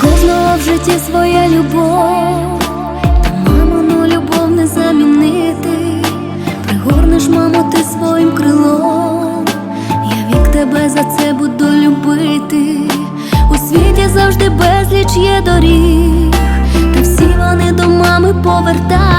Кожного в житті своя любов, та мамину любов не замінити. Пригорнеш, мамо, ти своїм крилом. Я вік тебе за це буду любити. У світі завжди безліч є доріг, та всі вони до мами повертають.